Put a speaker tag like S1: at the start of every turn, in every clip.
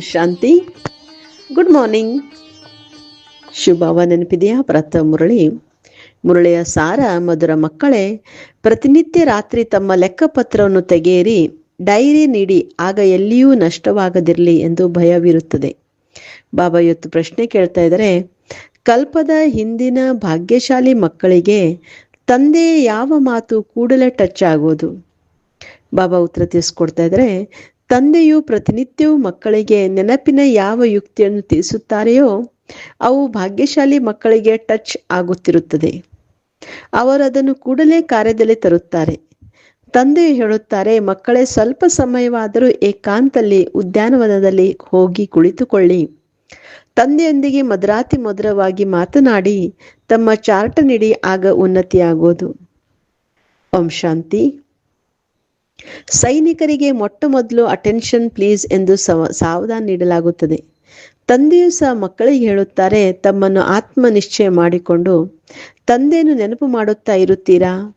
S1: ಶಾಂತಿ. Good morning ಶುಭವ ನೆನಪಿದೆಯಾ ಪ್ರಥ ಮುರಳಿ. ಮುರಳಿಯ ಸಾರ ಮಧುರ ಮಕ್ಕಳೇ, ಪ್ರತಿನಿತ್ಯ ರಾತ್ರಿ ತಮ್ಮ ಲೆಕ್ಕಪತ್ರವನ್ನು ತೆಗೆಯಿರಿ. ಡೈರಿ ನೀಡಿ, ಆಗ ಎಲ್ಲಿಯೂ ನಷ್ಟವಾಗದಿರಲಿ ಎಂದು ಭಯವಿರುತ್ತದೆ. ಬಾಬಾ ಇವತ್ತು ಪ್ರಶ್ನೆ ಕೇಳ್ತಾ ಇದ್ದಾರೆ, ಕಲ್ಪದ ಹಿಂದಿನ ಭಾಗ್ಯಶಾಲಿ ಮಕ್ಕಳಿಗೆ ತಂದೆ ಯಾವ ಮಾತು ಕೂಡಲೇ ಟಚ್ ಆಗೋದು? ಬಾಬಾ ಉತ್ತರ ತಿಳಿಸ್ಕೊಡ್ತಾ ಇದ್ರೆ ತಂದೆಯು ಪ್ರತಿನಿತ್ಯವೂ ಮಕ್ಕಳಿಗೆ ನೆನಪಿನ ಯಾವ ಯುಕ್ತಿಯನ್ನು ತಿಳಿಸುತ್ತಾರೆಯೋ, ಅವು ಭಾಗ್ಯಶಾಲಿ ಮಕ್ಕಳಿಗೆ ಟಚ್ ಆಗುತ್ತಿರುತ್ತದೆ. ಅವರು ಅದನ್ನು ಕೂಡಲೇ ಕಾರ್ಯದಲ್ಲಿ ತರುತ್ತಾರೆ. ತಂದೆಯು ಹೇಳುತ್ತಾರೆ, ಮಕ್ಕಳೇ, ಸ್ವಲ್ಪ ಸಮಯವಾದರೂ ಏಕಾಂತಲ್ಲಿ, ಉದ್ಯಾನವನದಲ್ಲಿ ಹೋಗಿ ಕುಳಿತುಕೊಳ್ಳಿ. ತಂದೆಯೊಂದಿಗೆ ಮದ್ರಾತಿ ಮಧುರವಾಗಿ ಮಾತನಾಡಿ, ತಮ್ಮ ಚಾರ್ಟ ನೀಡಿ ಆಗ ಉನ್ನತಿಯಾಗೋದು ಓಂ ಶಾಂತಿ. ಸೈನಿಕರಿಗೆ ಮೊಟ್ಟ ಮೊದಲು ಅಟೆನ್ಷನ್ ಪ್ಲೀಸ್ ಎಂದು ಸವ- ಸಾವಧಾನ ನೀಡಲಾಗುತ್ತದೆ. ತಂದೆಯು ಸಹ ಮಕ್ಕಳಿಗೆ ಹೇಳುತ್ತಾರೆ, ತಮ್ಮನ್ನು ಆತ್ಮ ನಿಶ್ಚಯ ಮಾಡಿಕೊಂಡು ತಂದೆಯನ್ನು ನೆನಪು ಮಾಡುತ್ತಾ ಇರುತ್ತೀರಾ?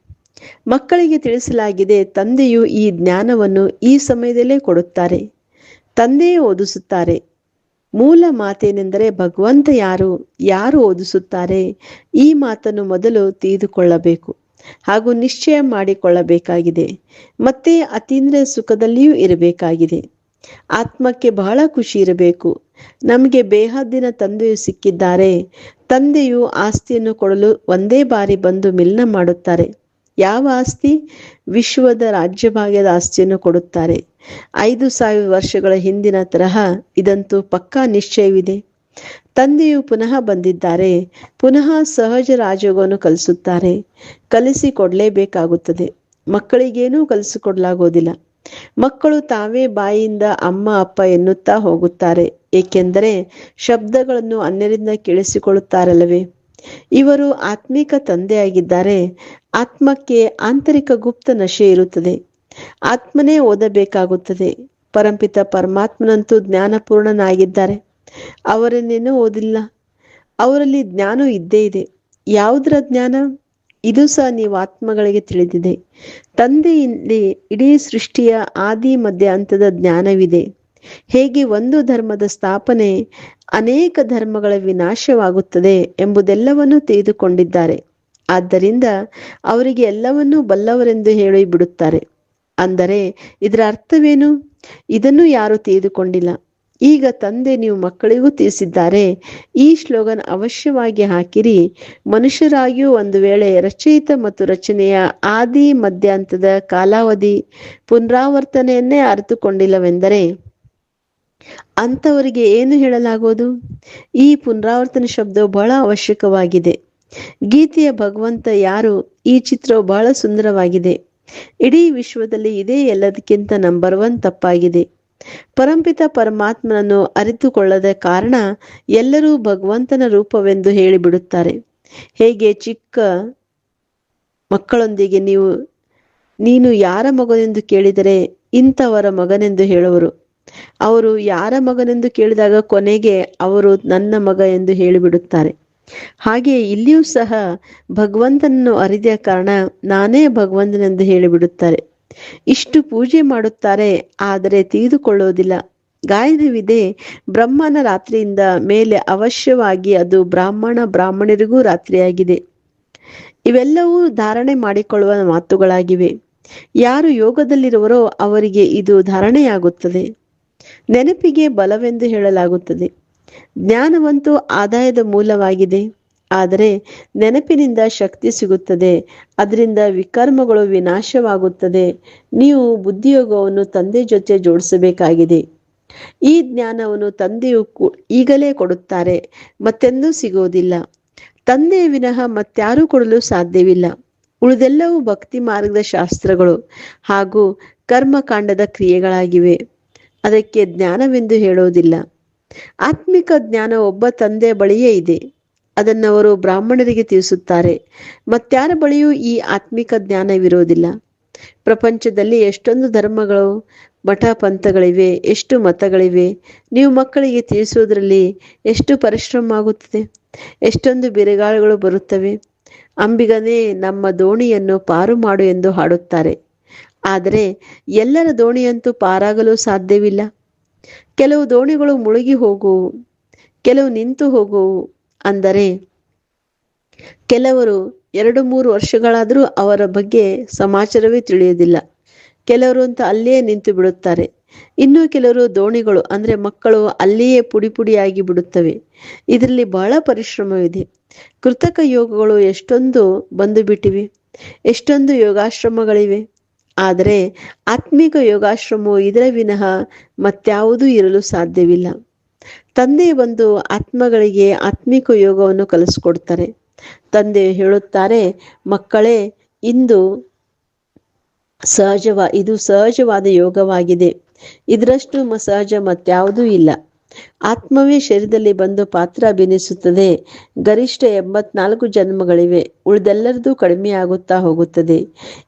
S1: ಮಕ್ಕಳಿಗೆ ತಿಳಿಸಲಾಗಿದೆ, ತಂದೆಯು ಈ ಜ್ಞಾನವನ್ನು ಈ ಸಮಯದಲ್ಲೇ ಕೊಡುತ್ತಾರೆ. ತಂದೆಯೇ ಓದಿಸುತ್ತಾರೆ. ಮೂಲ ಮಾತೇನೆಂದರೆ ಭಗವಂತ ಯಾರು ಯಾರು ಓದಿಸುತ್ತಾರೆ? ಈ ಮಾತನ್ನು ಮೊದಲು ತಿಳಿದುಕೊಳ್ಳಬೇಕು. ಹಾಗೂ ನಿಶ್ಚಯ ಮಾಡಿಕೊಳ್ಳಬೇಕಾಗಿದೆ. ಮತ್ತೆ ಅತೀಂದ್ರ ಸುಖದಲ್ಲಿಯೂ ಇರಬೇಕಾಗಿದೆ. ಆತ್ಮಕ್ಕೆ ಬಹಳ ಖುಷಿ ಇರಬೇಕು. ನಮಗೆ ಬೇಹದ್ದಿನ ತಂದೆಯು ಸಿಕ್ಕಿದ್ದಾರೆ. ತಂದೆಯು ಆಸ್ತಿಯನ್ನು ಕೊಡಲು ಒಂದೇ ಬಾರಿ ಬಂದು ಮಿಲನ ಮಾಡುತ್ತಾರೆ. ಯಾವ ಆಸ್ತಿ? ವಿಶ್ವದ ರಾಜ್ಯಭಾಗ್ಯದ ಆಸ್ತಿಯನ್ನು ಕೊಡುತ್ತಾರೆ. ಐದು ಸಾವಿರ ವರ್ಷಗಳ ಹಿಂದಿನ ತರಹ ಇದಂತೂ ಪಕ್ಕಾ ನಿಶ್ಚಯವಿದೆ. ತಂದೆಯು ಪುನಃ ಬಂದಿದ್ದಾರೆ. ಪುನಃ ಸಹಜ ರಾಜಯೋಗವನ್ನು ಕಲಿಸುತ್ತಾರೆ. ಕಲಿಸಿ ಕೊಡ್ಲೇಬೇಕಾಗುತ್ತದೆ. ಮಕ್ಕಳಿಗೇನೂ ಕಲಿಸಿಕೊಡ್ಲಾಗೋದಿಲ್ಲ. ಮಕ್ಕಳು ತಾವೇ ಬಾಯಿಯಿಂದ ಅಮ್ಮ, ಅಪ್ಪ ಎನ್ನುತ್ತಾ ಹೋಗುತ್ತಾರೆ. ಏಕೆಂದರೆ ಶಬ್ದಗಳನ್ನು ಅನ್ಯರಿಂದ ಕೇಳಿಸಿಕೊಳ್ಳುತ್ತಾರಲ್ಲವೇ? ಇವರು ಆತ್ಮಿಕ ತಂದೆಯಾಗಿದ್ದಾರೆ. ಆತ್ಮಕ್ಕೆ ಆಂತರಿಕ ಗುಪ್ತ ನಶೆ ಇರುತ್ತದೆ. ಆತ್ಮನೇ ಓದಬೇಕಾಗುತ್ತದೆ. ಪರಂಪಿತ ಪರಮಾತ್ಮನಂತೂ ಜ್ಞಾನಪೂರ್ಣನಾಗಿದ್ದಾರೆ. ಅವರನ್ನೇನೂ ಓದಿಲ್ಲ. ಅವರಲ್ಲಿ ಜ್ಞಾನ ಇದ್ದೇ ಇದೆ. ಯಾವುದರ ಜ್ಞಾನ? ಇದು ಸಹ ನೀವು ಆತ್ಮಗಳಿಗೆ ತಿಳಿದಿದೆ. ತಂದೆಯಲ್ಲಿ ಇಡೀ ಸೃಷ್ಟಿಯ ಆದಿ ಮಧ್ಯ ಹಂತದ ಜ್ಞಾನವಿದೆ. ಹೇಗೆ ಒಂದು ಧರ್ಮದ ಸ್ಥಾಪನೆ ಅನೇಕ ಧರ್ಮಗಳ ವಿನಾಶವಾಗುತ್ತದೆ ಎಂಬುದೆಲ್ಲವನ್ನೂ ತಿಳಿದುಕೊಂಡಿದ್ದಾರೆ. ಆದ್ದರಿಂದ ಅವರಿಗೆ ಎಲ್ಲವನ್ನೂ ಬಲ್ಲವರೆಂದು ಹೇಳಿ ಬಿಡುತ್ತಾರೆ. ಅಂದರೆ ಇದರ ಅರ್ಥವೇನು? ಇದನ್ನು ಯಾರು ತಿಳಿದುಕೊಂಡಿಲ್ಲ. ಈಗ ತಂದೆ ನೀವು ಮಕ್ಕಳಿಗೂ ತಿಳಿಸಿದ್ದಾರೆ, ಈ ಶ್ಲೋಗನ್ ಅವಶ್ಯವಾಗಿ ಹಾಕಿರಿ. ಮನುಷ್ಯರಾಗಿಯೂ ಒಂದು ವೇಳೆ ರಚಯಿತ ಮತ್ತು ರಚನೆಯ ಆದಿ ಮಧ್ಯಾಂತದ ಕಾಲಾವಧಿ ಪುನರಾವರ್ತನೆಯನ್ನೇ ಅರಿತುಕೊಂಡಿಲ್ಲವೆಂದರೆ ಅಂಥವರಿಗೆ ಏನು ಹೇಳಲಾಗುವುದು? ಈ ಪುನರಾವರ್ತನೆ ಶಬ್ದವು ಬಹಳ ಅವಶ್ಯಕವಾಗಿದೆ. ಗೀತೆಯ ಭಗವಂತ ಯಾರು? ಈ ಚಿತ್ರವು ಬಹಳ ಸುಂದರವಾಗಿದೆ. ಇಡೀ ವಿಶ್ವದಲ್ಲಿ ಇದೇ ಎಲ್ಲದಕ್ಕಿಂತ ನಂಬರ್ ಒನ್ ತಪ್ಪಾಗಿದೆ. ಪರಂಪಿತ ಪರಮಾತ್ಮನನ್ನು ಅರಿತುಕೊಳ್ಳದ ಕಾರಣ ಎಲ್ಲರೂ ಭಗವಂತನ ರೂಪವೆಂದು ಹೇಳಿಬಿಡುತ್ತಾರೆ. ಹೇಗೆ ಚಿಕ್ಕ ಮಕ್ಕಳೊಂದಿಗೆ ನೀವು, ನೀನು ಯಾರ ಮಗನೆಂದು ಕೇಳಿದರೆ ಇಂಥವರ ಮಗನೆಂದು ಹೇಳುವರು. ಅವರು ಯಾರ ಮಗನೆಂದು ಕೇಳಿದಾಗ ಕೊನೆಗೆ ಅವರು ನನ್ನ ಮಗ ಎಂದು ಹೇಳಿಬಿಡುತ್ತಾರೆ. ಹಾಗೆ ಇಲ್ಲಿಯೂ ಸಹ ಭಗವಂತನನ್ನು ಅರಿದ ಕಾರಣ ನಾನೇ ಭಗವಂತನೆಂದು ಹೇಳಿಬಿಡುತ್ತಾರೆ. ಇಷ್ಟು ಪೂಜೆ ಮಾಡುತ್ತಾರೆ, ಆದರೆ ತಿಳಿದುಕೊಳ್ಳುವುದಿಲ್ಲ. ಗಾಯನವಿದೆ, ಬ್ರಹ್ಮನ ರಾತ್ರಿಯಿಂದ ಮೇಲೆ ಅವಶ್ಯವಾಗಿ ಅದು ಬ್ರಾಹ್ಮಣ ಬ್ರಾಹ್ಮಣರಿಗೂ ರಾತ್ರಿಯಾಗಿದೆ. ಇವೆಲ್ಲವೂ ಧಾರಣೆ ಮಾಡಿಕೊಳ್ಳುವ ಮಾತುಗಳಾಗಿವೆ. ಯಾರು ಯೋಗದಲ್ಲಿರುವರೋ ಅವರಿಗೆ ಇದು ಧಾರಣೆಯಾಗುತ್ತದೆ. ನೆನಪಿಗೆ ಬಲವೆಂದು ಹೇಳಲಾಗುತ್ತದೆ. ಜ್ಞಾನವಂತೂ ಆದಾಯದ ಮೂಲವಾಗಿದೆ. ಆದರೆ ನೆನಪಿನಿಂದ ಶಕ್ತಿ ಸಿಗುತ್ತದೆ. ಅದರಿಂದ ವಿಕರ್ಮಗಳು ವಿನಾಶವಾಗುತ್ತದೆ. ನೀವು ಬುದ್ಧಿಯೋಗವನ್ನು ತಂದೆ ಜೊತೆ ಜೋಡಿಸಬೇಕಾಗಿದೆ. ಈ ಜ್ಞಾನವನ್ನು ತಂದೆಯು ಈಗಲೇ ಕೊಡುತ್ತಾರೆ. ಮತ್ತೆಂದೂ ಸಿಗುವುದಿಲ್ಲ. ತಂದೆ ವಿನಃ ಮತ್ತಾರೂ ಕೊಡಲು ಸಾಧ್ಯವಿಲ್ಲ. ಉಳಿದೆಲ್ಲವೂ ಭಕ್ತಿ ಮಾರ್ಗದ ಶಾಸ್ತ್ರಗಳು ಹಾಗೂ ಕರ್ಮಕಾಂಡದ ಕ್ರಿಯೆಗಳಾಗಿವೆ. ಅದಕ್ಕೆ ಜ್ಞಾನವೆಂದು ಹೇಳುವುದಿಲ್ಲ. ಆತ್ಮಿಕ ಜ್ಞಾನ ಒಬ್ಬ ತಂದೆ ಬಳಿಯೇ ಇದೆ. ಅದನ್ನು ಅವರು ಬ್ರಾಹ್ಮಣರಿಗೆ ತಿಳಿಸುತ್ತಾರೆ. ಮತ್ತಾರ ಬಳಿಯೂ ಈ ಆತ್ಮಿಕ ಜ್ಞಾನವಿರುವುದಿಲ್ಲ. ಪ್ರಪಂಚದಲ್ಲಿ ಎಷ್ಟೊಂದು ಧರ್ಮಗಳು ಮಠ ಪಂಥಗಳಿವೆ ಎಷ್ಟು ಮತಗಳಿವೆ, ನೀವು ಮಕ್ಕಳಿಗೆ ತಿಳಿಸುವುದರಲ್ಲಿ ಎಷ್ಟು ಪರಿಶ್ರಮ ಆಗುತ್ತದೆ ಎಷ್ಟೊಂದು ಬಿರುಗಾಳುಗಳು ಬರುತ್ತವೆ. ಅಂಬಿಗನೇ, ನಮ್ಮ ದೋಣಿಯನ್ನು ಪಾರು ಮಾಡು ಎಂದು ಹಾಡುತ್ತಾರೆ. ಆದರೆ ಎಲ್ಲರ ದೋಣಿಯಂತೂ ಪಾರಾಗಲು ಸಾಧ್ಯವಿಲ್ಲ. ಕೆಲವು ದೋಣಿಗಳು ಮುಳುಗಿ ಹೋಗುವು, ಕೆಲವು ನಿಂತು ಹೋಗುವು ಅಂದರೆ ಕೆಲವರು ಎರಡು ಮೂರು ವರ್ಷಗಳಾದರೂ ಅವರ ಬಗ್ಗೆ ಸಮಾಚಾರವೇ ತಿಳಿಯುವುದಿಲ್ಲ. ಕೆಲವರು ಅಂತ ಅಲ್ಲಿಯೇ ನಿಂತು ಬಿಡುತ್ತಾರೆ. ಇನ್ನು ಕೆಲವರು ದೋಣಿಗಳು, ಅಂದ್ರೆ ಮಕ್ಕಳು ಅಲ್ಲಿಯೇ ಪುಡಿ ಪುಡಿಯಾಗಿ ಬಿಡುತ್ತವೆ. ಇದರಲ್ಲಿ ಬಹಳ ಪರಿಶ್ರಮವಿದೆ. ಕೃತಕ ಯೋಗಗಳು ಎಷ್ಟೊಂದು ಬಂದು ಬಿಟ್ಟಿವೆ. ಎಷ್ಟೊಂದು ಯೋಗಾಶ್ರಮಗಳಿವೆ. ಆದರೆ ಆತ್ಮಿಕ ಯೋಗಾಶ್ರಮವು ಇದರ ವಿನಃ ಮತ್ಯಾವುದೂ ಇರಲು ಸಾಧ್ಯವಿಲ್ಲ. ತಂದೆ ಒಂದು ಆತ್ಮಗಳಿಗೆ ಆತ್ಮಿಕ ಯೋಗವನ್ನು ಕಲಿಸ್ಕೊಡ್ತಾರೆ. ತಂದೆ ಹೇಳುತ್ತಾರೆ, ಮಕ್ಕಳೇ, ಇಂದು ಸಹಜವ, ಇದು ಸಹಜವಾದ ಯೋಗವಾಗಿದೆ. ಇದರಷ್ಟು ಸಹಜ ಮತ್ಯಾವುದೂ ಇಲ್ಲ. ಆತ್ಮವೇ ಶರೀರದಲ್ಲಿ ಬಂದು ಪಾತ್ರ ಅಭಿನಯಿಸುತ್ತದೆ. ಗರಿಷ್ಠ ಎಂಬತ್ನಾಲ್ಕು ಜನ್ಮಗಳಿವೆ. ಉಳಿದೆಲ್ಲರದು ಕಡಿಮೆಯಾಗುತ್ತಾ ಹೋಗುತ್ತದೆ.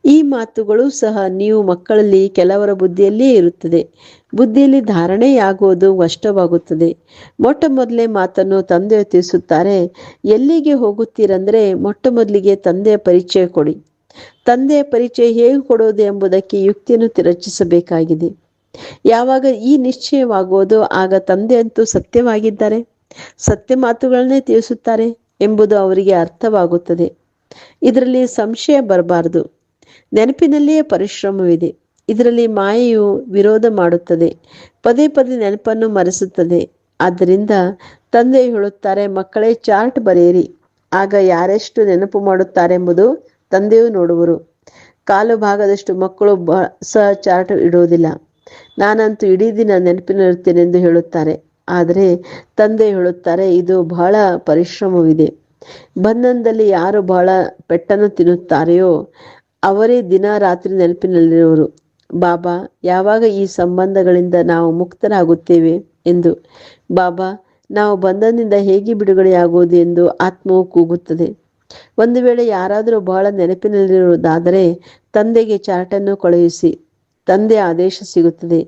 S1: ಈ ಮಾತುಗಳು ಸಹ ನೀವು ಮಕ್ಕಳಲ್ಲಿ ಕೆಲವರ ಬುದ್ಧಿಯಲ್ಲಿ ಇರುತ್ತದೆ. ಬುದ್ಧಿಯಲ್ಲಿ ಧಾರಣೆಯಾಗುವುದು ಕಷ್ಟವಾಗುತ್ತದೆ. ಮೊಟ್ಟ ಮೊದಲೇ ಮಾತನ್ನು ತಂದೆ ತಿಳಿಸುತ್ತಾರೆ, ಎಲ್ಲಿಗೆ ಹೋಗುತ್ತೀರಂದ್ರೆ ಮೊಟ್ಟ ಮೊದಲಿಗೆ ತಂದೆಯ ಪರಿಚಯ ಕೊಡಿ. ತಂದೆಯ ಪರಿಚಯ ಹೇಗೆ ಕೊಡುವುದು ಎಂಬುದಕ್ಕೆ ಯುಕ್ತಿಯನ್ನು ರಚಿಸಬೇಕಾಗಿದೆ ಯಾವಾಗ ಈ ನಿಶ್ಚಯವಾಗುವುದು ಆಗ ತಂದೆ ಅಂತೂ ಸತ್ಯವಾಗಿದ್ದಾರೆ. ಸತ್ಯ ಮಾತುಗಳನ್ನೇ ತಿಳಿಸುತ್ತಾರೆ ಎಂಬುದು ಅವರಿಗೆ ಅರ್ಥವಾಗುತ್ತದೆ. ಇದರಲ್ಲಿ ಸಂಶಯ ಬರಬಾರದು. ನೆನಪಿನಲ್ಲಿಯೇ ಪರಿಶ್ರಮವಿದೆ. ಇದರಲ್ಲಿ ಮಾಯೆಯು ವಿರೋಧ ಮಾಡುತ್ತದೆ. ಪದೇ ಪದೇ ನೆನಪನ್ನು ಮರೆಸುತ್ತದೆ. ಆದ್ದರಿಂದ ತಂದೆ ಹೇಳುತ್ತಾರೆ, ಮಕ್ಕಳೇ, ಚಾರ್ಟ್ ಬರೆಯಿರಿ. ಆಗ ಯಾರೆಷ್ಟು ನೆನಪು ಮಾಡುತ್ತಾರೆಂಬುದು ತಂದೆಯೂ ನೋಡುವರು. ಕಾಲು ಭಾಗದಷ್ಟು ಮಕ್ಕಳು ಸಹ ಚಾರ್ಟ್ ಇಡುವುದಿಲ್ಲ. ನಾನಂತೂ ಇಡೀ ದಿನ ನೆನಪಿನಲ್ಲಿರುತ್ತೇನೆಂದು ಹೇಳುತ್ತಾರೆ. ಆದರೆ ತಂದೆ ಹೇಳುತ್ತಾರೆ, ಇದು ಬಹಳ ಪರಿಶ್ರಮವಿದೆ. ಬಂಧನದಲ್ಲಿ ಯಾರು ಬಹಳ ಪೆಟ್ಟನ್ನು ತಿನ್ನುತ್ತಾರೆಯೋ, ಅವರೇ ದಿನ ರಾತ್ರಿ ನೆನಪಿನಲ್ಲಿರುವರು. ಬಾಬಾ, ಯಾವಾಗ ಈ ಸಂಬಂಧಗಳಿಂದ ನಾವು ಮುಕ್ತರಾಗುತ್ತೇವೆ? ಎಂದು. ಬಾಬಾ, ನಾವು ಬಂಧನದಿಂದ ಹೇಗೆ ಬಿಡುಗಡೆಯಾಗುವುದು? ಎಂದು ಆತ್ಮವು ಕೂಗುತ್ತದೆ. ಒಂದು ವೇಳೆ ಯಾರಾದರೂ ಬಹಳ ನೆನಪಿನಲ್ಲಿರುವುದಾದರೆ ತಂದೆಗೆ ಚಾರ್ಟನ್ನು ಕಳುಹಿಸಿ. ತಂದೆ ಆದೇಶ ಸಿಗುತ್ತದೆ.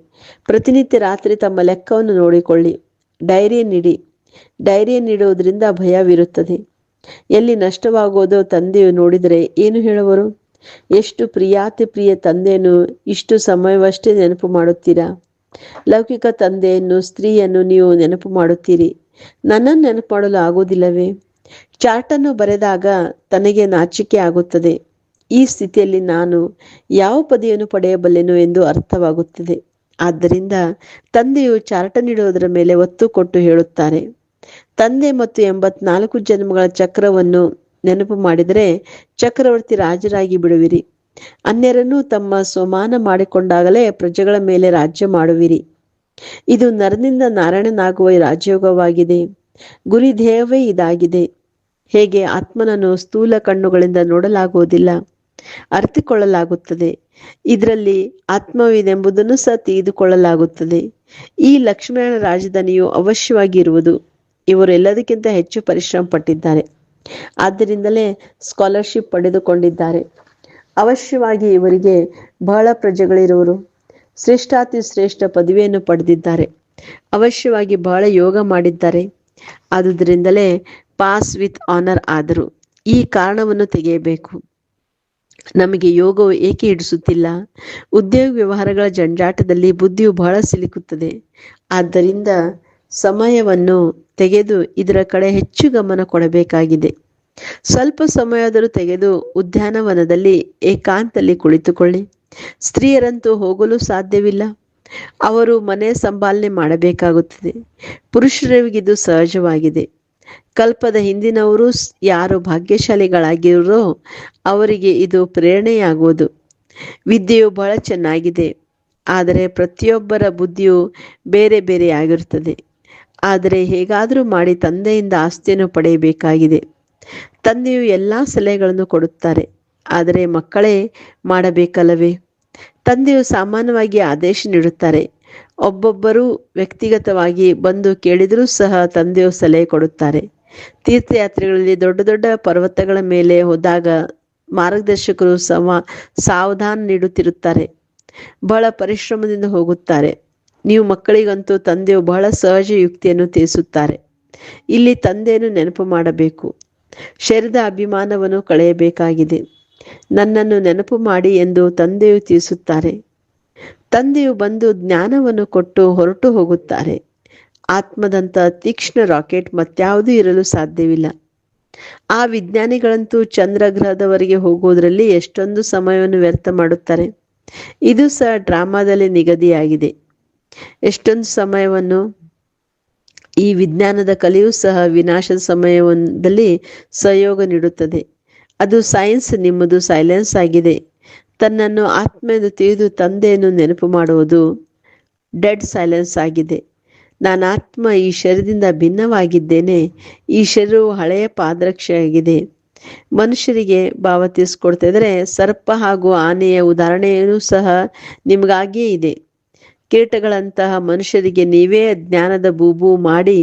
S1: ಪ್ರತಿನಿತ್ಯ ರಾತ್ರಿ ತಮ್ಮ ಲೆಕ್ಕವನ್ನು ನೋಡಿಕೊಳ್ಳಿ. ಡೈರಿ ನೀಡಿ. ಡೈರಿ ಡೈರಿಯನ್ನಿಡುವುದರಿಂದ ಭಯವಿರುತ್ತದೆ. ಎಲ್ಲಿ ನಷ್ಟವಾಗುವುದೋ ತಂದೆಯು ನೋಡಿದರೆ ಏನು ಹೇಳುವರು? ಎಷ್ಟು ಪ್ರಿಯಾತಿ ಪ್ರಿಯ ತಂದೆಯನ್ನು ಇಷ್ಟು ಸಮಯವಷ್ಟೇ ನೆನಪು ಮಾಡುತ್ತೀರಾ? ಲೌಕಿಕ ತಂದೆಯನ್ನು, ಸ್ತ್ರೀಯನ್ನು ನೀವು ನೆನಪು ಮಾಡುತ್ತೀರಿ. ನನ್ನನ್ನು ನೆನಪು ಮಾಡಲು ಆಗುವುದಿಲ್ಲವೇ? ಚಾರ್ಟನ್ನು ಬರೆದಾಗ ತನಗೆ ನಾಚಿಕೆ ಆಗುತ್ತದೆ. ಈ ಸ್ಥಿತಿಯಲ್ಲಿ ನಾನು ಯಾವ ಪದವಿಯನ್ನು ಪಡೆಯಬಲ್ಲೆನು ಎಂದು ಅರ್ಥವಾಗುತ್ತದೆ. ಆದ್ದರಿಂದ ತಂದೆಯು ಚಾರಟ ನೀಡುವುದರ ಮೇಲೆ ಒತ್ತು ಕೊಟ್ಟು ಹೇಳುತ್ತಾರೆ. ತಂದೆ ಮತ್ತು ಎಂಬತ್ನಾಲ್ಕು ಜನ್ಮಗಳ ಚಕ್ರವನ್ನು ನೆನಪು ಮಾಡಿದರೆ ಚಕ್ರವರ್ತಿ ರಾಜರಾಗಿ ಬಿಡುವಿರಿ. ಅನ್ಯರನ್ನು ತಮ್ಮ ಸ್ವಮಾನ ಮಾಡಿಕೊಂಡಾಗಲೇ ಪ್ರಜೆಗಳ ಮೇಲೆ ರಾಜ್ಯ ಮಾಡುವಿರಿ. ಇದು ನರನಿಂದ ನಾರಾಯಣನಾಗುವ ರಾಜಯೋಗವಾಗಿದೆ. ಗುರಿ ಧ್ಯೇಯವೇ ಇದಾಗಿದೆ. ಹೇಗೆ ಆತ್ಮನನ್ನು ಸ್ಥೂಲ ಕಣ್ಣುಗಳಿಂದ ನೋಡಲಾಗುವುದಿಲ್ಲ. ಅರ್ಥಿಕೊಳ್ಳಲಾಗುತ್ತದೆ ಇದರಲ್ಲಿ ಆತ್ಮವಿದೆಂಬುದನ್ನು ಸಹ ತೆಗೆದುಕೊಳ್ಳಲಾಗುತ್ತದೆ ಈ ಲಕ್ಷ್ಮಣ ರಾಜಧಾನಿಯು ಅವಶ್ಯವಾಗಿ ಇರುವುದು. ಇವರು ಎಲ್ಲದಕ್ಕಿಂತ ಹೆಚ್ಚು ಪರಿಶ್ರಮ ಪಟ್ಟಿದ್ದಾರೆ. ಆದ್ದರಿಂದಲೇ ಸ್ಕಾಲರ್ಶಿಪ್ ಪಡೆದುಕೊಂಡಿದ್ದಾರೆ. ಅವಶ್ಯವಾಗಿ ಇವರಿಗೆ ಬಹಳ ಪ್ರಜೆಗಳಿರುವರು. ಶ್ರೇಷ್ಠಾತಿ ಶ್ರೇಷ್ಠ ಪದವಿಯನ್ನು ಪಡೆದಿದ್ದಾರೆ. ಅವಶ್ಯವಾಗಿ ಬಹಳ ಯೋಗ ಮಾಡಿದ್ದಾರೆ. ಆದುದರಿಂದಲೇ ಪಾಸ್ ವಿತ್ ಆನರ್ ಆದರು. ಈ ಕಾರಣವನ್ನು ತೆಗೆಯಬೇಕು. ನಮಗೆ ಯೋಗವು ಏಕೆ ಹಿಡಿಸುತ್ತಿಲ್ಲ? ಉದ್ಯೋಗ ವ್ಯವಹಾರಗಳ ಜಂಜಾಟದಲ್ಲಿ ಬುದ್ಧಿಯು ಬಹಳ ಸಿಲುಕುತ್ತದೆ. ಆದ್ದರಿಂದ ಸಮಯವನ್ನು ತೆಗೆದು ಇದರ ಕಡೆ ಹೆಚ್ಚು ಗಮನ ಕೊಡಬೇಕಾಗಿದೆ. ಸ್ವಲ್ಪ ಸಮಯದರೂ ತೆಗೆದು ಉದ್ಯಾನವನದಲ್ಲಿ ಏಕಾಂತಲ್ಲಿ ಕುಳಿತುಕೊಳ್ಳಿ. ಸ್ತ್ರೀಯರಂತೂ ಹೋಗಲು ಸಾಧ್ಯವಿಲ್ಲ. ಅವರು ಮನೆ ಸಂಭಾಲನೆ ಮಾಡಬೇಕಾಗುತ್ತದೆ. ಪುರುಷರಿಗಿದು ಸಹಜವಾಗಿದೆ. ಕಲ್ಪದ ಹಿಂದಿನವರು ಯಾರು ಭಾಗ್ಯಶಾಲಿಗಳಾಗಿರೋ ಅವರಿಗೆ ಇದು ಪ್ರೇರಣೆಯಾಗುವುದು. ವಿದ್ಯೆಯು ಬಹಳ ಚೆನ್ನಾಗಿದೆ, ಆದರೆ ಪ್ರತಿಯೊಬ್ಬರ ಬುದ್ಧಿಯು ಬೇರೆ ಬೇರೆ ಆಗಿರುತ್ತದೆ. ಆದರೆ ಹೇಗಾದರೂ ಮಾಡಿ ತಂದೆಯಿಂದ ಆಸ್ತಿಯನ್ನು ಪಡೆಯಬೇಕಾಗಿದೆ. ತಂದೆಯು ಎಲ್ಲ ಸಲಹೆಗಳನ್ನು ಕೊಡುತ್ತಾರೆ, ಆದರೆ ಮಕ್ಕಳೇ ಮಾಡಬೇಕಲ್ಲವೇ? ತಂದೆಯು ಸಾಮಾನ್ಯವಾಗಿ ಆದೇಶ ನೀಡುತ್ತಾರೆ ಒಬ್ಬೊಬ್ಬರು ವ್ಯಕ್ತಿಗತವಾಗಿ ಬಂದು ಕೇಳಿದರೂ ಸಹ ತಂದೆಯು ಸಲಹೆ ಕೊಡುತ್ತಾರೆ. ತೀರ್ಥಯಾತ್ರೆಗಳಲ್ಲಿ ದೊಡ್ಡ ದೊಡ್ಡ ಪರ್ವತಗಳ ಮೇಲೆ ಹೋದಾಗ ಮಾರ್ಗದರ್ಶಕರು ಸಮ ಸಾವಧಾನ ನೀಡುತ್ತಿರುತ್ತಾರೆ. ಬಹಳ ಪರಿಶ್ರಮದಿಂದ ಹೋಗುತ್ತಾರೆ. ನೀವು ಮಕ್ಕಳಿಗಂತೂ ತಂದೆಯು ಬಹಳ ಸಹಜ ಯುಕ್ತಿಯನ್ನು ತಿಳಿಸುತ್ತಾರೆ. ಇಲ್ಲಿ ತಂದೆಯನ್ನು ನೆನಪು ಮಾಡಬೇಕು. ಶರೀರದ ಅಭಿಮಾನವನ್ನು ಕಳೆಯಬೇಕಾಗಿದೆ. ನನ್ನನ್ನು ನೆನಪು ಮಾಡಿ ಎಂದು ತಂದೆಯು ತಿಳಿಸುತ್ತಾರೆ. ತಂದೆಯು ಬಂದು ಜ್ಞಾನವನ್ನು ಕೊಟ್ಟು ಹೊರಟು ಹೋಗುತ್ತಾರೆ. ಆತ್ಮದಂತ ತೀಕ್ಷ್ಣ ರಾಕೆಟ್ ಮತ್ಯಾವುದೂ ಇರಲು ಸಾಧ್ಯವಿಲ್ಲ. ಆ ವಿಜ್ಞಾನಿಗಳಂತೂ ಚಂದ್ರಗ್ರಹದವರೆಗೆ ಹೋಗುವುದರಲ್ಲಿ ಎಷ್ಟೊಂದು ಸಮಯವನ್ನು ವ್ಯರ್ಥ ಮಾಡುತ್ತಾರೆ. ಇದು ಸಹ ಡ್ರಾಮಾದಲ್ಲಿ ನಿಗದಿಯಾಗಿದೆ. ಎಷ್ಟೊಂದು ಸಮಯವನ್ನು ಈ ವಿಜ್ಞಾನದ ಕಲೆಯೂ ಸಹ ವಿನಾಶದ ಸಮಯದಲ್ಲಿ ಸಹಯೋಗ ನೀಡುತ್ತದೆ. ಅದು ಸೈನ್ಸ್, ನಿಮ್ಮದು ಸೈಲೆನ್ಸ್ ಆಗಿದೆ. ತನ್ನನ್ನು ಆತ್ಮ ಎಂದು ತಿಳಿದು ತಂದೆಯನ್ನು ನೆನಪು ಮಾಡುವುದು ಡೆಡ್ ಸೈಲೆನ್ಸ್ ಆಗಿದೆ. ನಾನು ಆತ್ಮ ಈ ಶರೀರದಿಂದ ಭಿನ್ನವಾಗಿದ್ದೇನೆ. ಈ ಶರೀರವು ಹಳೆಯ ಪಾದರಕ್ಷೆಯಾಗಿದೆ. ಮನುಷ್ಯರಿಗೆ ಭಾವ ಸರ್ಪ ಹಾಗೂ ಆನೆಯ ಉದಾಹರಣೆಯೂ ಸಹ ನಿಮಗಾಗಿಯೇ ಇದೆ. ಕೀಟಗಳಂತಹ ಮನುಷ್ಯರಿಗೆ ನೀವೇ ಜ್ಞಾನದ ಬೂಬು ಮಾಡಿ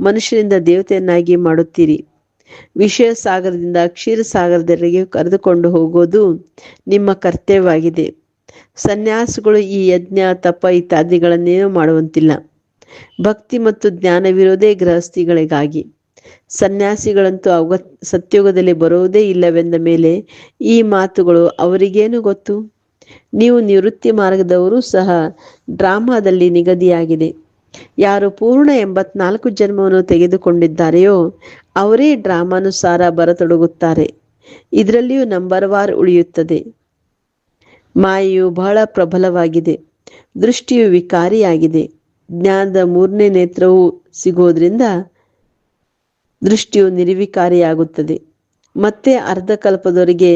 S1: ಮನುಷ್ಯರಿಂದ ದೇವತೆಯನ್ನಾಗಿ ಮಾಡುತ್ತೀರಿ. ವಿಷಯ ಸಾಗರದಿಂದ ಕ್ಷೀರ ಸಾಗರದವರೆಗೆ ಕರೆದುಕೊಂಡು ಹೋಗೋದು ನಿಮ್ಮ ಕರ್ತವ್ಯವಾಗಿದೆ. ಸನ್ಯಾಸಿಗಳು ಈ ಯಜ್ಞ, ತಪ ಇತ್ಯಾದಿಗಳನ್ನೇನೂ ಮಾಡುವಂತಿಲ್ಲ. ಭಕ್ತಿ ಮತ್ತು ಜ್ಞಾನವಿರೋದೇ ಗೃಹಸ್ಥಿಗಳಿಗಾಗಿ. ಸನ್ಯಾಸಿಗಳಂತೂ ಅವ ಸತ್ಯುಗದಲ್ಲಿ ಬರುವುದೇ ಇಲ್ಲವೆಂದ ಮೇಲೆ ಈ ಮಾತುಗಳು ಅವರಿಗೇನು ಗೊತ್ತು? ನೀವು ನಿವೃತ್ತಿ ಮಾರ್ಗದವರು ಸಹ ಡ್ರಾಮಾದಲ್ಲಿ ನಿಗದಿಯಾಗಿದೆ. ಯಾರು ಪೂರ್ಣ ಎಂಬತ್ನಾಲ್ಕು ಜನ್ಮವನ್ನು ತೆಗೆದುಕೊಂಡಿದ್ದಾರೆಯೋ ಅವರೇ ಡ್ರಾಮಾನುಸಾರ ಬರತೊಡಗುತ್ತಾರೆ. ಇದರಲ್ಲಿಯೂ ನಂಬರ್ ವಾರ್ ಉಳಿಯುತ್ತದೆ. ಮಾಯೆಯು ಬಹಳ ಪ್ರಬಲವಾಗಿದೆ. ದೃಷ್ಟಿಯು ವಿಕಾರಿಯಾಗಿದೆ. ಜ್ಞಾನದ ಮೂರನೇ ನೇತ್ರವು ಸಿಗೋದ್ರಿಂದ ದೃಷ್ಟಿಯು ನಿರ್ವಿಕಾರಿಯಾಗುತ್ತದೆ. ಮತ್ತೆ ಅರ್ಧಕಲ್ಪದವರೆಗೆ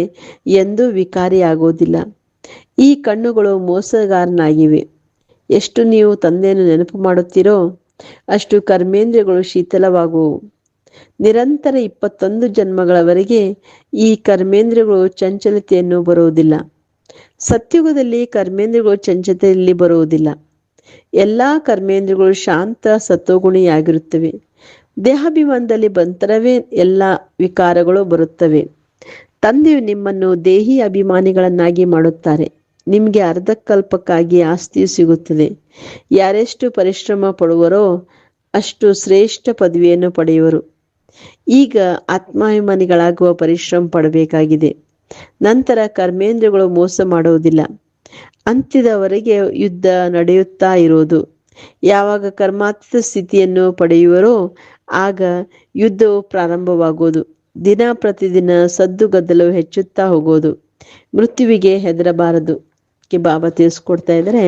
S1: ಎಂದೂ ವಿಕಾರಿಯಾಗೋದಿಲ್ಲ ಈ ಕಣ್ಣುಗಳು ಮೋಸಗಾರನಾಗಿವೆ. ಎಷ್ಟು ನೀವು ತಂದೆಯನ್ನು ನೆನಪು ಮಾಡುತ್ತೀರೋ ಅಷ್ಟು ಕರ್ಮೇಂದ್ರಿಯಗಳು ಶೀತಲವಾಗುವು ನಿರಂತರ ಇಪ್ಪತ್ತೊಂದು ಜನ್ಮಗಳವರೆಗೆ ಈ ಕರ್ಮೇಂದ್ರಿಯಗಳು ಚಂಚಲತೆಯನ್ನು ಬರುವುದಿಲ್ಲ. ಸತ್ಯುಗದಲ್ಲಿ ಕರ್ಮೇಂದ್ರಿಯಗಳು ಚಂಚಲತೆಯಲ್ಲಿ ಬರುವುದಿಲ್ಲ. ಎಲ್ಲ ಕರ್ಮೇಂದ್ರಿಯಗಳು ಶಾಂತ ಸತ್ವಗುಣಿಯಾಗಿರುತ್ತವೆ. ದೇಹಾಭಿಮಾನದಲ್ಲಿ ಬಂತರವೇ ಎಲ್ಲ ವಿಕಾರಗಳು ಬರುತ್ತವೆ. ತಂದೆಯು ನಿಮ್ಮನ್ನು ದೇಹಿ ಅಭಿಮಾನಿಗಳನ್ನಾಗಿ ಮಾಡುತ್ತಾರೆ. ನಿಮಗೆ ಅರ್ಧಕಲ್ಪಕ್ಕಾಗಿ ಆಸ್ತಿಯು ಸಿಗುತ್ತದೆ. ಯಾರೆಷ್ಟು ಪರಿಶ್ರಮ ಪಡುವರೋ ಅಷ್ಟು ಶ್ರೇಷ್ಠ ಪದವಿಯನ್ನು ಪಡೆಯುವರು. ಈಗ ಆತ್ಮಾಭಿಮಾನಿಗಳಾಗುವ ಪರಿಶ್ರಮ ಪಡಬೇಕಾಗಿದೆ. ನಂತರ ಕರ್ಮೇಂದ್ರಗಳು ಮೋಸ ಮಾಡುವುದಿಲ್ಲ. ಅಂತ್ಯದವರೆಗೆ ಯುದ್ಧ ನಡೆಯುತ್ತಾ ಇರುವುದು. ಯಾವಾಗ ಕರ್ಮಾತೀತ ಸ್ಥಿತಿಯನ್ನು ಪಡೆಯುವರೋ ಆಗ ಯುದ್ಧವು ಪ್ರಾರಂಭವಾಗುವುದು. ದಿನ ಪ್ರತಿದಿನ ಸದ್ದುಗದ್ದಲು ಹೆಚ್ಚುತ್ತಾ ಹೋಗೋದು ಮೃತ್ಯುವಿಗೆ ಹೆದರಬಾರದು. ಕೆ ಬಾಬಾ ತಿಳಿಸ್ಕೊಡ್ತಾ ಇದ್ರೆ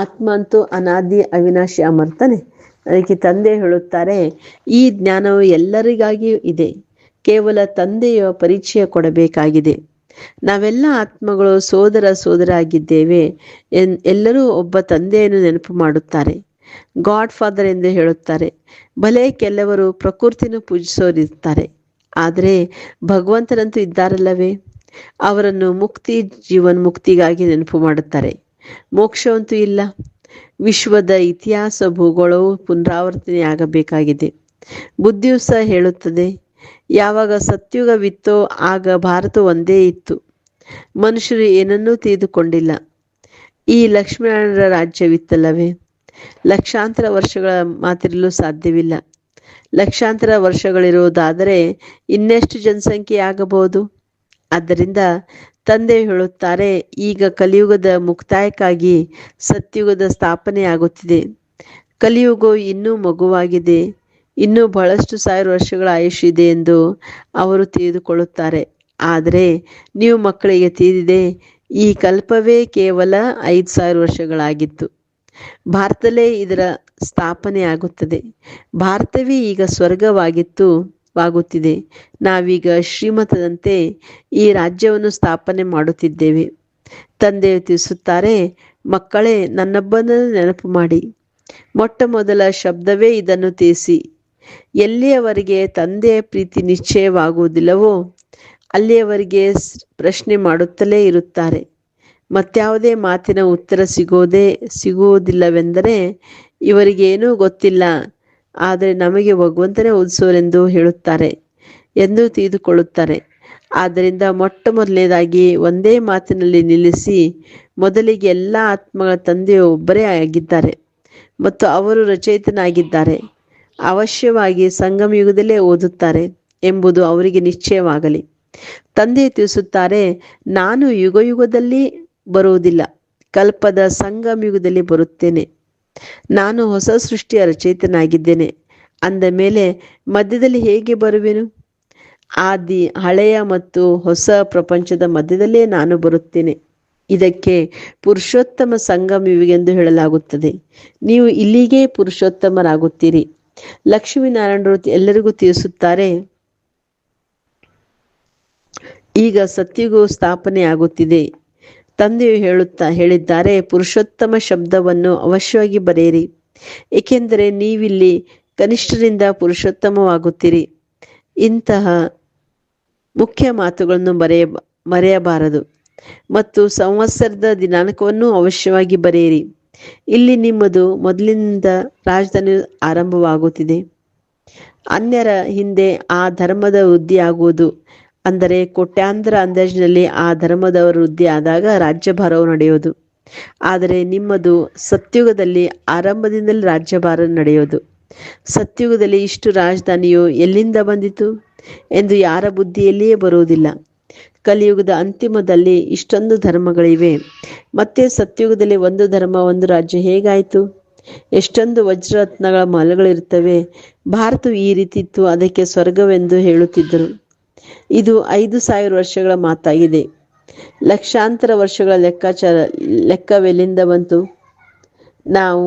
S1: ಆತ್ಮ ಅಂತೂ ಅನಾದಿ ಅವಿನಾಶಿ ಅಮರ್ತಾನೆ ಅದಕ್ಕೆ ತಂದೆ ಹೇಳುತ್ತಾರೆ, ಈ ಜ್ಞಾನವು ಎಲ್ಲರಿಗಾಗಿಯೂ ಇದೆ. ಕೇವಲ ತಂದೆಯ ಪರಿಚಯ ಕೊಡಬೇಕಾಗಿದೆ. ನಾವೆಲ್ಲ ಆತ್ಮಗಳು ಸೋದರ ಸೋದರ ಆಗಿದ್ದೇವೆ ಎನ್, ಎಲ್ಲರೂ ಒಬ್ಬ ತಂದೆಯನ್ನು ನೆನಪು ಮಾಡುತ್ತಾರೆ. ಗಾಡ್ ಫಾದರ್ ಎಂದು ಹೇಳುತ್ತಾರೆ. ಭಲೆ ಕೆಲವರು ಪ್ರಕೃತಿಯನ್ನು ಪೂಜಿಸೋರಿರ್ತಾರೆ ಆದರೆ ಭಗವಂತನಂತೂ ಇದ್ದಾರಲ್ಲವೇ? ಅವರನ್ನು ಮುಕ್ತಿ, ಜೀವನ್ ಮುಕ್ತಿಗಾಗಿ ನೆನಪು ಮಾಡುತ್ತಾರೆ. ಮೋಕ್ಷವಂತೂ ಇಲ್ಲ. ವಿಶ್ವದ ಇತಿಹಾಸ, ಭೂಗೋಳವು ಪುನರಾವರ್ತನೆಯಾಗಬೇಕಾಗಿದೆ ಬುದ್ಧಿಯು ಸಹ ಹೇಳುತ್ತದೆ, ಯಾವಾಗ ಸತ್ಯುಗವಿತ್ತೋ ಆಗ ಭಾರತ ಒಂದೇ ಇತ್ತು. ಮನುಷ್ಯರು ಏನನ್ನೂ ತಿಳಿದುಕೊಂಡಿಲ್ಲ. ಈ ಲಕ್ಷ್ಮೀನಾರಾಯಣರ ರಾಜ್ಯವಿತ್ತಲ್ಲವೇ? ಲಕ್ಷಾಂತರ ವರ್ಷಗಳ ಮಾತಿರಲು ಸಾಧ್ಯವಿಲ್ಲ. ಲಕ್ಷಾಂತರ ವರ್ಷಗಳಿರುವುದಾದರೆ ಇನ್ನೆಷ್ಟು ಜನಸಂಖ್ಯೆ ಆಗಬಹುದು ಆದ್ದರಿಂದ ತಂದೆ ಹೇಳುತ್ತಾರೆ, ಈಗ ಕಲಿಯುಗದ ಮುಕ್ತಾಯಕ್ಕಾಗಿ ಸತ್ಯುಗದ ಸ್ಥಾಪನೆಯಾಗುತ್ತಿದೆ. ಕಲಿಯುಗ ಇನ್ನೂ ಮಗುವಾಗಿದೆ. ಇನ್ನೂ ಬಹಳಷ್ಟು ಸಾವಿರ ವರ್ಷಗಳ ಆಯುಷ್ ಇದೆ ಎಂದು ಅವರು ತಿಳಿದುಕೊಳ್ಳುತ್ತಾರೆ. ಆದರೆ ನೀವು ಮಕ್ಕಳಿಗೆ ತಿಳಿದಿದೆ, ಈ ಕಲ್ಪವೇ ಕೇವಲ ಐದು ಸಾವಿರ ವರ್ಷಗಳಾಗಿತ್ತು. ಭಾರತದಲ್ಲೇ ಇದರ ಸ್ಥಾಪನೆ ಆಗುತ್ತದೆ ಭಾರತವೇ ಈಗ ಸ್ವರ್ಗವಾಗಿತ್ತು. ವಾಗುತ್ತಿದೆ. ನಾವೀಗ ಶ್ರೀಮತದಂತೆ ಈ ರಾಜ್ಯವನ್ನು ಸ್ಥಾಪನೆ ಮಾಡುತ್ತಿದ್ದೇವೆ. ತಂದೆ ತಿಳಿಸುತ್ತಾರೆ, ಮಕ್ಕಳೇ, ನನ್ನೊಬ್ಬನನ್ನು ನೆನಪು ಮಾಡಿ. ಮೊಟ್ಟ ಮೊದಲ ಶಬ್ದವೇ ಇದನ್ನು ತಿಳಿಸಿ. ಎಲ್ಲಿಯವರೆಗೆ ತಂದೆಯ ಪ್ರೀತಿ ನಿಶ್ಚಯವಾಗುವುದಿಲ್ಲವೋ, ಅಲ್ಲಿಯವರೆಗೆ ಪ್ರಶ್ನೆ ಮಾಡುತ್ತಲೇ ಇರುತ್ತಾರೆ. ಮತ್ಯಾವುದೇ ಮಾತಿನ ಉತ್ತರ ಸಿಗೋದೇ, ಸಿಗುವುದಿಲ್ಲವೆಂದರೆ, ಇವರಿಗೇನೂ ಗೊತ್ತಿಲ್ಲ. ಆದರೆ ನಮಗೆ ಭಗವಂತನೇ ಓದಿಸೋರೆಂದು ಹೇಳುತ್ತಾರೆ, ಎಂದು ತಿಳಿದುಕೊಳ್ಳುತ್ತಾರೆ. ಆದ್ದರಿಂದ ಮೊಟ್ಟ ಮೊದಲನೇದಾಗಿ ಒಂದೇ ಮಾತಿನಲ್ಲಿ ನಿಲ್ಲಿಸಿ, ಮೊದಲಿಗೆ ಎಲ್ಲ ಆತ್ಮಗಳ ತಂದೆಯು ಒಬ್ಬರೇ ಆಗಿದ್ದಾರೆ ಮತ್ತು ಅವರು ರಚಯಿತನಾಗಿದ್ದಾರೆ. ಅವಶ್ಯವಾಗಿ ಸಂಗಮ ಯುಗದಲ್ಲೇ ಓದುತ್ತಾರೆ ಎಂಬುದು ಅವರಿಗೆ ನಿಶ್ಚಯವಾಗಲಿ. ತಂದೆ ತಿಳಿಸುತ್ತಾರೆ, ನಾನು ಯುಗ ಯುಗದಲ್ಲಿ ಬರುವುದಿಲ್ಲ, ಕಲ್ಪದ ಸಂಗಮ ಯುಗದಲ್ಲಿ ಬರುತ್ತೇನೆ. ನಾನು ಹೊಸ ಸೃಷ್ಟಿಯ ರಚಯಿತನಾಗಿದ್ದೇನೆ ಅಂದ ಮೇಲೆ ಮಧ್ಯದಲ್ಲಿ ಹೇಗೆ ಬರುವೆನು? ಆದಿ, ಹಳೆಯ ಮತ್ತು ಹೊಸ ಪ್ರಪಂಚದ ಮಧ್ಯದಲ್ಲೇ ನಾನು ಬರುತ್ತೇನೆ. ಇದಕ್ಕೆ ಪುರುಷೋತ್ತಮ ಸಂಗಮ ಎಂದು ಹೇಳಲಾಗುತ್ತದೆ. ನೀವು ಇಲ್ಲಿಗೆ ಪುರುಷೋತ್ತಮರಾಗುತ್ತೀರಿ. ಲಕ್ಷ್ಮೀನಾರಾಯಣರು ಎಲ್ಲರಿಗೂ ತಿಳಿಸುತ್ತಾರೆ, ಈಗ ಸತ್ಯಗೂ ಸ್ಥಾಪನೆ ಆಗುತ್ತಿದೆ ತಂದೆಯು ಹೇಳುತ್ತಾ ಹೇಳಿದ್ದಾರೆ, ಪುರುಷೋತ್ತಮ ಶಬ್ದವನ್ನು ಅವಶ್ಯವಾಗಿ ಬರೆಯಿರಿ. ಏಕೆಂದರೆ ನೀವಿಲ್ಲಿ ಕನಿಷ್ಠರಿಂದ ಪುರುಷೋತ್ತಮವಾಗುತ್ತೀರಿ. ಇಂತಹ ಮುಖ್ಯ ಮಾತುಗಳನ್ನು ಬರೆಯ, ಮರೆಯಬಾರದು. ಮತ್ತು ಸಂವತ್ಸರದ ದಿನಾಂಕವನ್ನು ಅವಶ್ಯವಾಗಿ ಬರೆಯಿರಿ. ಇಲ್ಲಿ ನಿಮ್ಮದು ಮೊದಲಿನಿಂದ ರಾಜಧಾನಿ ಆರಂಭವಾಗುತ್ತಿದೆ. ಅನ್ಯರ ಹಿಂದೆ ಆ ಧರ್ಮದ ವೃದ್ಧಿ ಆಗುವುದು ಅಂದರೆ ಕೋಟ್ಯಾಂತರ ಅಂದಾಜಿನಲ್ಲಿ ಆ ಧರ್ಮದವರ ವೃದ್ಧಿ ಆದಾಗ ರಾಜ್ಯಭಾರವು ನಡೆಯುವುದು ಆದರೆ ನಿಮ್ಮದು ಸತ್ಯುಗದಲ್ಲಿ ಆರಂಭದಿಂದಲೇ ರಾಜ್ಯಭಾರ ನಡೆಯುವುದು ಸತ್ಯುಗದಲ್ಲಿ ಇಷ್ಟು ರಾಜಧಾನಿಯು ಎಲ್ಲಿಂದ ಬಂದಿತು ಎಂದು ಯಾರ ಬುದ್ಧಿಯಲ್ಲಿಯೇ ಬರುವುದಿಲ್ಲ. ಕಲಿಯುಗದ ಅಂತಿಮದಲ್ಲಿ ಇಷ್ಟೊಂದು ಧರ್ಮಗಳಿವೆ. ಮತ್ತೆ ಸತ್ಯುಗದಲ್ಲಿ ಒಂದು ಧರ್ಮ, ಒಂದು ರಾಜ್ಯ ಹೇಗಾಯಿತು? ಎಷ್ಟೊಂದು ವಜ್ರರತ್ನಗಳ ಮಲಗಳಿರುತ್ತವೆ. ಭಾರತವು ಈ ರೀತಿ ಇತ್ತು, ಅದಕ್ಕೆ ಸ್ವರ್ಗವೆಂದು ಹೇಳುತ್ತಿದ್ದರು. ಇದು ಐದು ಸಾವಿರ ವರ್ಷಗಳ ಮಾತಾಗಿದೆ. ಲಕ್ಷಾಂತರ ವರ್ಷಗಳ ಲೆಕ್ಕಾಚಾರ, ಲೆಕ್ಕವೆಲ್ಲಿಂದ ಬಂತು? ನಾವು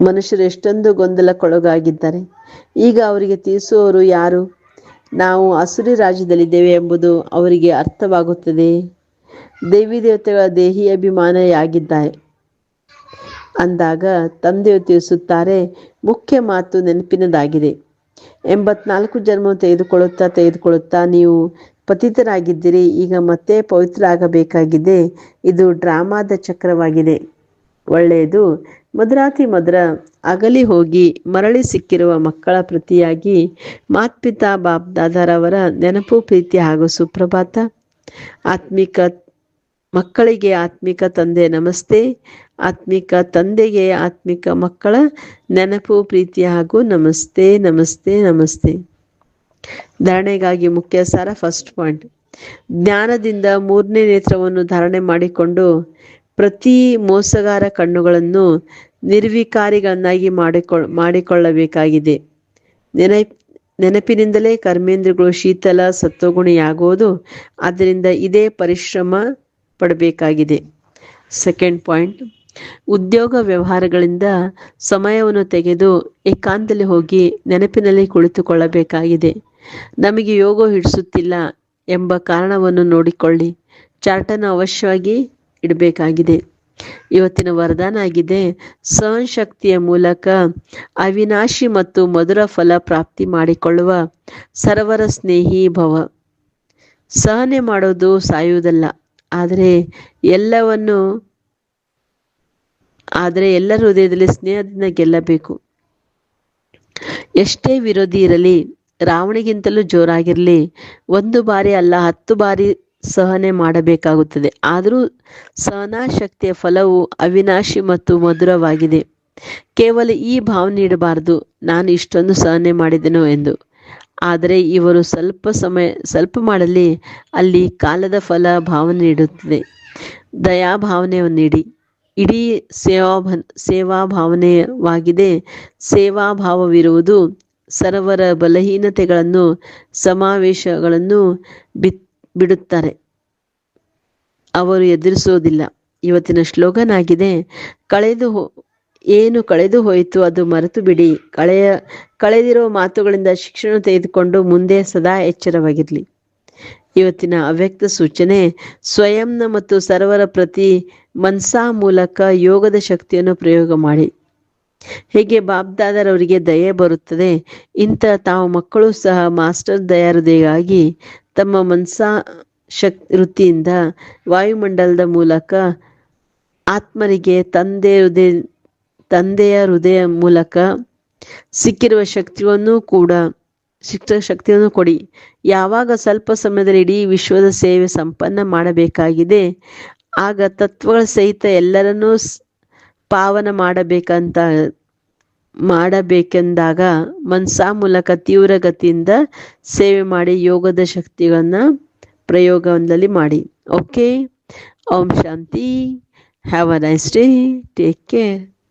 S1: ಮನುಷ್ಯರು ಎಷ್ಟೊಂದು ಗೊಂದಲಕ್ಕೊಳಗಾಗಿದ್ದಾರೆ. ಈಗ ಅವರಿಗೆ ತಿಳಿಸುವವರು ಯಾರು? ನಾವು ಅಸುರಿ ರಾಜ್ಯದಲ್ಲಿದ್ದೇವೆ ಎಂಬುದು ಅವರಿಗೆ ಅರ್ಥವಾಗುತ್ತದೆ. ದೇವಿ ದೇವತೆಗಳ ದೇಹಿ ಅಭಿಮಾನಿಯಾಗಿದ್ದಾರೆ. ಅಂದಾಗ ತಂದೆಯು ತಿಳಿಸುತ್ತಾರೆ, ಮುಖ್ಯ ಮಾತು ನೆನಪಿನದಾಗಿದೆ. ಎಂಬತ್ನಾಲ್ಕು ಜನ್ಮ ತೆಗೆದುಕೊಳ್ಳುತ್ತಾ ತೆಗೆದುಕೊಳ್ಳುತ್ತಾ ನೀವು ಪತಿತರಾಗಿದ್ದೀರಿ. ಈಗ ಮತ್ತೆ ಪವಿತ್ರ ಆಗಬೇಕಾಗಿದೆ ಇದು ಡ್ರಾಮಾದ ಚಕ್ರವಾಗಿದೆ. ಒಳ್ಳೆಯದು. ಮಧುರಾತಿ ಮಧುರ ಅಗಲಿ ಹೋಗಿ ಮರಳಿ ಸಿಕ್ಕಿರುವ ಮಕ್ಕಳ ಪ್ರತಿಯಾಗಿ ಮಾತ್ಪಿತಾ ಬಾಬ್ ದಾದಾರವರ ನೆನಪು, ಪ್ರೀತಿ ಹಾಗೂ ಸುಪ್ರಭಾತ. ಆತ್ಮಿಕ ಮಕ್ಕಳಿಗೆ ಆತ್ಮಿಕ ತಂದೆ ನಮಸ್ತೆ. ಆತ್ಮಿಕ ತಂದೆಗೆ, ಆತ್ಮಿಕ ಮಕ್ಕಳ ನೆನಪು, ಪ್ರೀತಿ ಹಾಗೂ ನಮಸ್ತೆ ನಮಸ್ತೆ ನಮಸ್ತೆ. ಧಾರಣೆಗಾಗಿ ಮುಖ್ಯ ಸಾರ ಫಸ್ಟ್ ಪಾಯಿಂಟ್ ಜ್ಞಾನದಿಂದ ಮೂರನೇ ನೇತ್ರವನ್ನು ಧಾರಣೆ ಮಾಡಿಕೊಂಡು ಪ್ರತಿ ಮೋಸಗಾರ ಕಣ್ಣುಗಳನ್ನು ನಿರ್ವಿಕಾರಿಗಳನ್ನಾಗಿ ಮಾಡಿಕೊಳ್, ಮಾಡಿಕೊಳ್ಳಬೇಕಾಗಿದೆ. ನೆನ ನೆನಪಿನಿಂದಲೇ ಕರ್ಮೇಂದ್ರಗಳು ಶೀತಲ ಸತ್ವಗುಣಿಯಾಗುವುದು, ಆದ್ದರಿಂದ ಇದೇ ಪರಿಶ್ರಮ ಪಡಬೇಕಾಗಿದೆ. ಸೆಕೆಂಡ್ ಪಾಯಿಂಟ್ ಉದ್ಯೋಗ ವ್ಯವಹಾರಗಳಿಂದ ಸಮಯವನ್ನು ತೆಗೆದು ಏಕಾಂತದಲ್ಲಿ ಹೋಗಿ ನೆನಪಿನಲ್ಲಿ ಕುಳಿತುಕೊಳ್ಳಬೇಕಾಗಿದೆ. ನಮಗೆ ಯೋಗ ಹಿಡಿಸುತ್ತಿಲ್ಲ ಎಂಬ ಕಾರಣವನ್ನು ನೋಡಿಕೊಳ್ಳಿ. ಚಾರ್ಟನ್ನು ಅವಶ್ಯವಾಗಿ ಇಡಬೇಕಾಗಿದೆ. ಇವತ್ತಿನ ವರದಾನ ಆಗಿದೆ, ಸಹನಶಕ್ತಿಯ ಮೂಲಕ ಅವಿನಾಶಿ ಮತ್ತು ಮಧುರ ಫಲ ಪ್ರಾಪ್ತಿ ಮಾಡಿಕೊಳ್ಳುವ ಸರವರ ಸ್ನೇಹಿ ಭವ. ಸಹನೆ ಮಾಡೋದು ಸಾಯುವುದಲ್ಲ, ಆದರೆ ಎಲ್ಲವನ್ನು ಆದರೆ ಎಲ್ಲರ ಹೃದಯದಲ್ಲಿ ಸ್ನೇಹದಿಂದ ಗೆಲ್ಲಬೇಕು. ಎಷ್ಟೇ ವಿರೋಧಿ ಇರಲಿ, ರಾವಣಿಗಿಂತಲೂ ಜೋರಾಗಿರಲಿ, ಒಂದು ಬಾರಿ ಅಲ್ಲ, ಹತ್ತು ಬಾರಿ ಸಹನೆ ಮಾಡಬೇಕಾಗುತ್ತದೆ. ಆದರೂ ಸಹನಾ ಶಕ್ತಿಯ ಫಲವು ಅವಿನಾಶಿ ಮತ್ತು ಮಧುರವಾಗಿದೆ. ಕೇವಲ ಈ ಭಾವನೆ ಇಡಬಾರದು ನಾನು ಇಷ್ಟೊಂದು ಸಹನೆ ಮಾಡಿದೆನೋ ಎಂದು. ಆದರೆ ಇವರು ಸ್ವಲ್ಪ ಸಮಯ, ಸ್ವಲ್ಪ ಮಾಡಲಿ, ಅಲ್ಲಿ ಕಾಲದ ಫಲ ಭಾವನೆ ನೀಡುತ್ತದೆ. ದಯಾಭಾವನೆಯನ್ನು ನೀಡಿ. ಇಡೀ ಸೇವಾ ಸೇವಾ ಭಾವನೆವಾಗಿದೆ ಸೇವಾ ಭಾವವಿರುವುದು ಸರ್ವರ ಬಲಹೀನತೆಗಳನ್ನು, ಸಮಾವೇಶಗಳನ್ನು ಬಿತ್ ಬಿಡುತ್ತಾರೆ. ಅವರು ಎದುರಿಸುವುದಿಲ್ಲ. ಇವತ್ತಿನ ಶ್ಲೋಗನ್ ಆಗಿದೆ ಕಳೆದು ಏನು ಕಳೆದು ಹೋಯಿತು ಅದು ಮರೆತು ಬಿಡಿ. ಕಳೆಯ ಕಳೆದಿರುವ ಮಾತುಗಳಿಂದ ಶಿಕ್ಷಣ ತೆಗೆದುಕೊಂಡು ಮುಂದೆ ಸದಾ ಎಚ್ಚರವಾಗಿರಲಿ ಇವತ್ತಿನ ಅವ್ಯಕ್ತ ಸೂಚನೆ, ಸ್ವಯಂನ ಮತ್ತು ಸರ್ವರ ಪ್ರತಿ ಮನ್ಸಾ ಮೂಲಕ ಯೋಗದ ಶಕ್ತಿಯನ್ನು ಪ್ರಯೋಗ ಮಾಡಿ. ಹೇಗೆ ಬಾಬ್ದಾದರವರಿಗೆ ದಯೆ ಬರುತ್ತದೆ, ಇಂಥ ತಾವು ಮಕ್ಕಳು ಸಹ ಮಾಸ್ಟರ್ ದಯಾರದೆಗಾಗಿ ತಮ್ಮ ಮನ್ಸಾ ಶಕ್, ವೃತ್ತಿಯಿಂದ ವಾಯುಮಂಡಲದ ಮೂಲಕ ಆತ್ಮರಿಗೆ ತಂದೆ ಹೃದಯ, ತಂದೆಯ ಹೃದಯ ಮೂಲಕ ಸಿಕ್ಕಿರುವ ಶಕ್ತಿಯನ್ನು ಕೂಡ ಸಿಕ್ಕ ಶಕ್ತಿಯನ್ನು ಕೊಡಿ. ಯಾವಾಗ ಸ್ವಲ್ಪ ಸಮಯದಲ್ಲಿ ಇಡೀ ವಿಶ್ವದ ಸೇವೆ ಸಂಪನ್ನ ಮಾಡಬೇಕಾಗಿದೆ ಆಗ ತತ್ವಗಳ ಸಹಿತ ಎಲ್ಲರನ್ನೂ ಪಾವನ ಮಾಡಬೇಕಂತ ಮಾಡಬೇಕೆಂದಾಗ ಮನ್ಸಾ ಮೂಲಕ ತೀವ್ರ ಗತಿಯಿಂದ ಸೇವೆ ಮಾಡಿ ಯೋಗದ ಶಕ್ತಿಗಳನ್ನು ಪ್ರಯೋಗದಲ್ಲಿ ಮಾಡಿ. Okay Om Shanti. Have a nice day take care